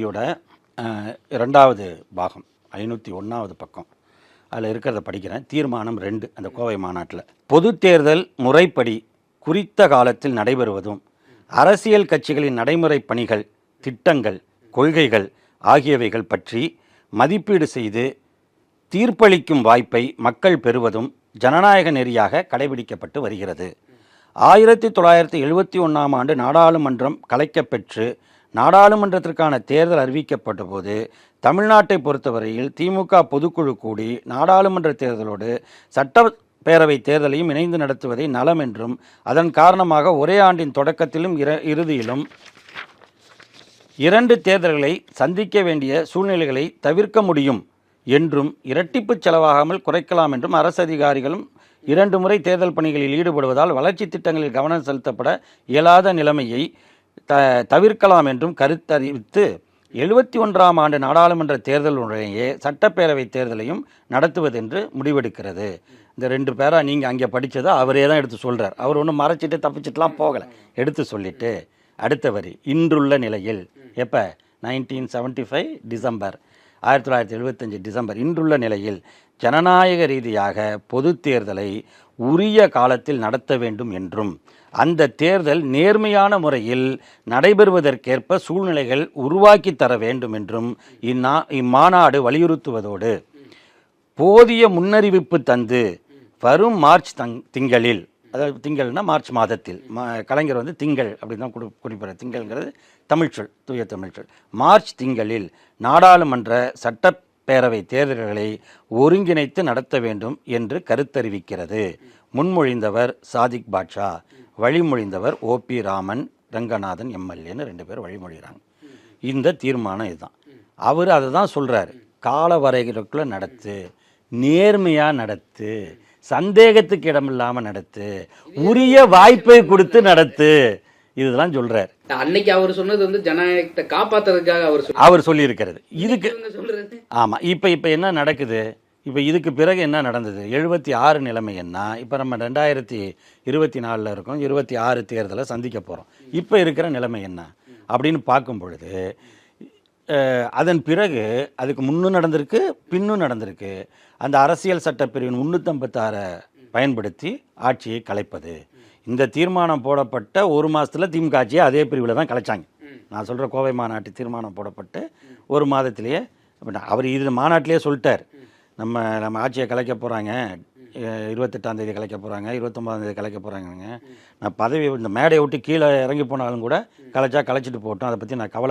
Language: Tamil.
இதோட இரண்டாவது பாகம் ஐநூற்றி ஒன்றாவது பக்கம். அதில் இருக்கிறத படிக்கிறேன். தீர்மானம் ரெண்டு அந்த கோவை மாநாட்டில். பொது தேர்தல் முறைப்படி குறித்த காலத்தில் நடைபெறுவதும் அரசியல் கட்சிகளின் நடைமுறை பணிகள் திட்டங்கள் கொள்கைகள் ஆகியவைகள் பற்றி மதிப்பீடு செய்து தீர்ப்பளிக்கும் வாய்ப்பை மக்கள் பெறுவதும் ஜனநாயக நெறியாக கடைபிடிக்கப்பட்டு வருகிறது. ஆயிரத்தி தொள்ளாயிரத்தி எழுபத்தி ஒன்றாம் ஆண்டு நாடாளுமன்றம் கலைக்கப்பெற்று நாடாளுமன்றத்திற்கான தேர்தல் அறிவிக்கப்பட்ட போது தமிழ்நாட்டை பொறுத்தவரையில் திமுக பொதுக்குழு கூடி நாடாளுமன்ற தேர்தலோடு சட்டப்பேரவை தேர்தலையும் இணைந்து நடத்துவதை நலம் என்றும் அதன் காரணமாக ஒரே ஆண்டின் தொடக்கத்திலும் இறுதியிலும் இரண்டு தேர்தல்களை சந்திக்க வேண்டிய சூழ்நிலைகளை தவிர்க்க முடியும் என்றும் இரட்டிப்பு செலவாகாமல் குறைக்கலாம் என்றும் அரசு அதிகாரிகளும் இரண்டு முறை தேர்தல் பணிகளில் ஈடுபடுவதால் வளர்ச்சி திட்டங்களில் கவனம் செலுத்தப்பட இயலாத நிலைமையை த தவிர்க்கலாம் என்றும் கருத்தறிவித்து எழுபத்தி ஒன்றாம் ஆண்டு நாடாளுமன்ற தேர்தலுடனேயே சட்டப்பேரவை தேர்தலையும் நடத்துவதென்று முடிவெடுக்கிறது. இந்த ரெண்டு பேராக நீங்கள் அங்கே படித்ததை அவரே தான் எடுத்து சொல்கிறார் அவர் ஒன்றும் மறைச்சிட்டு தப்பிச்சிட்டுலாம் போகலை. எடுத்து சொல்லிட்டு அடுத்த வரி இன்றுள்ள நிலையில். எப்போ? நைன்டீன் செவன்ட்டி ஃபைவ் டிசம்பர் ஆயிரத்தி தொள்ளாயிரத்தி எழுபத்தஞ்சு டிசம்பர் இன்றுள்ள நிலையில் ஜனநாயக ரீதியாக பொது தேர்தலை உரிய காலத்தில் நடத்த வேண்டும் என்றும். அந்த தேர்தல் நேர்மையான முறையில் நடைபெறுவதற்கேற்ப சூழ்நிலைகள் உருவாக்கி தர வேண்டும் என்றும் இந்நா இம்மாநாடு வலியுறுத்துவதோடு. போதிய முன்னறிவிப்பு தந்து வரும் மார்ச் தங் திங்களில் அதாவது திங்கள்னா மார்ச் மாதத்தில் கலைஞர் வந்து திங்கள் அப்படின்னு தான் குறி திங்கள்ங்கிறது தமிழ்ச்சொல் தூய தமிழ்ச்சொல். மார்ச் திங்களில் நாடாளுமன்ற சட்ட பேரவை தேர்தல்களை ஒருங்கிணைத்து நடத்த வேண்டும் என்று கருத்தறிவிக்கிறது. முன்மொழிந்தவர் சாதிக் பாட்ஷா வழிமொழிந்தவர் ஓபி ராமன் ரங்கநாதன் எம்எல்ஏன்னு ரெண்டு பேர் வழிமொழிகிறாங்க. இந்த தீர்மானம் இதுதான். அவர் அதை தான் சொல்கிறாரு கால வரைகளுக்குள்ளே நடத்து நேர்மையாக நடத்து சந்தேகத்துக்கு இடமில்லாமல் நடத்து உரிய வாய்ப்பை கொடுத்து நடத்து. இதெல்லாம் சொல்கிறார் அன்னைக்கு அவர் சொன்னது வந்து ஜனநாயகத்தை காப்பாத்துறதுக்காக அவர் அவர் சொல்லியிருக்கிறது. இதுக்கு சொல்றது? ஆமாம் இப்போ இப்போ என்ன நடக்குது? இப்போ இதுக்கு பிறகு என்ன நடந்தது? எழுபத்தி ஆறு நிலைமை என்ன? இப்போ நம்ம ரெண்டாயிரத்தி இருபத்தி நாலில் இருக்கோம் இருபத்தி ஆறு தேர்தலை சந்திக்க போகிறோம் இப்போ இருக்கிற நிலைமை என்ன? அப்படின்னு பார்க்கும் பொழுது அதன் பிறகு அதுக்கு முன்னும் நடந்திருக்கு பின்னும் நடந்திருக்கு. அந்த அரசியல் சட்டப்பிரிவின் முந்நூற்றம்பத்தாறை பயன்படுத்தி ஆட்சியை கலைப்பது. இந்த தீர்மானம் போடப்பட்ட ஒரு மாதத்தில் திமுக ஆட்சியை அதே பிரிவில் தான் கலைச்சாங்க. நான் சொல்கிற கோவை மாநாட்டு தீர்மானம் போடப்பட்டு ஒரு மாதத்திலேயே அவர் இது மாநாட்டிலேயே சொல்லிட்டார். நம்ம நம்ம ஆட்சியை கலைக்க போகிறாங்க இருபத்தெட்டாம் தேதி கலைக்க போகிறாங்க இருபத்தொம்பதாம் தேதி கலைக்க போகிறாங்க நான் பதவி இந்த மேடையை விட்டு கீழே இறங்கி போனாலும் கூட கலைச்சா கலைச்சிட்டு போட்டோம் அதை பற்றி நான் கவலை